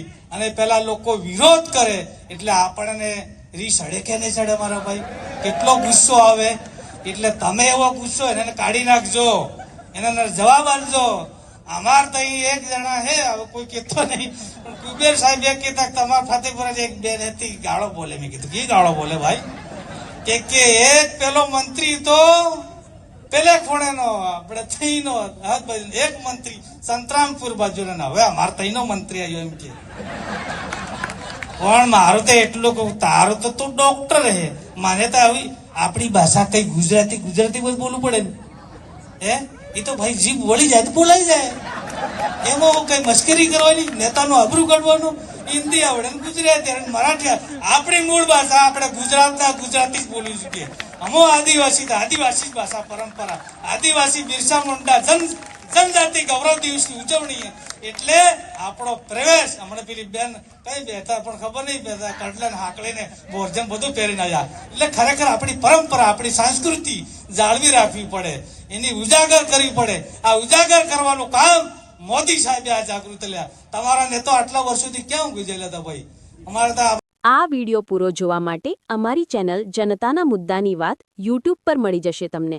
અને પેલા લોકો વિરોધ કરે. એટલે આપણને રી સડે કે નહીં સડે મારા ભાઈ? કેટલો ગુસ્સો આવે. એટલે તમે એવો ગુસ્સો એને કાઢી નાખજો. એના જવાબ આપજો. અમાર તો એક જણા હે, હવે કોઈ કહેતો નહીં. પણ કુબેર સાહેબ એક કહેતા તમારા ફાતેપુર એક બેન હતી. ગાળો બોલે. મેં કીધું, કે ગાળો બોલે ભાઈ? કે, એક પેલો મંત્રી તો પેલે ખૂણેનો આપણે થઈનો હાથ બાજુ એક મંત્રી સંતરામપુર બાજુના હવે અમારે તઈનો મંત્રી આવ્યો એમ કે. પણ મારું તો એટલું કહું, તારું તો તું ડોક્ટર હે. માને તો આવી આપણી ભાષા કઈ ગુજરાતી ગુજરાતી બોલવું પડે ને. હે? એ તો ભાઈ જીભ વળી જાય તો બોલાઈ જાય. એમાં કઈ મશ્કરી કરવાની, નેતાનું આબરૂ કાઢવાનું? હિન્દી આવડે ગુજરાતી આવડે મરાઠી આપણી મૂળ ભાષા આપણે ગુજરાતના ગુજરાતી જ બોલી શકીએ. અમો આદિવાસી આદિવાસી જ ભાષા, પરંપરા. આદિવાસી બિરસા મુંડા જન જનજાતિ ગૌરવ દિવસની ઉજવણી એટલે આપણો પ્રવેશ, હમણાં પેલી બેન કઈ બેઠા પણ ખબર નહીં બેઠા કડલે ને હાકલે બોરજમ બધું પહેરીને આવ્યા. એટલે ખરેખર આપણી પરંપરા, આપણી સંસ્કૃતિ જાળવી રાખવી પડે. એની ઉજાગર કરવી પડે. આ ઉજાગર કરવાનું કામ મોદી સાહેબે આ જાગૃત લ્યા. તમારા નેતો આટલા વર્ષોથી ક્યાં ગુજરેલા હતા ભાઈ? અમારે તો આ વીડિયો પૂરો જોવા માટે અમારી ચેનલ જનતાના મુદ્દાની વાત યુટ્યુબ પર મળી જશે તમને.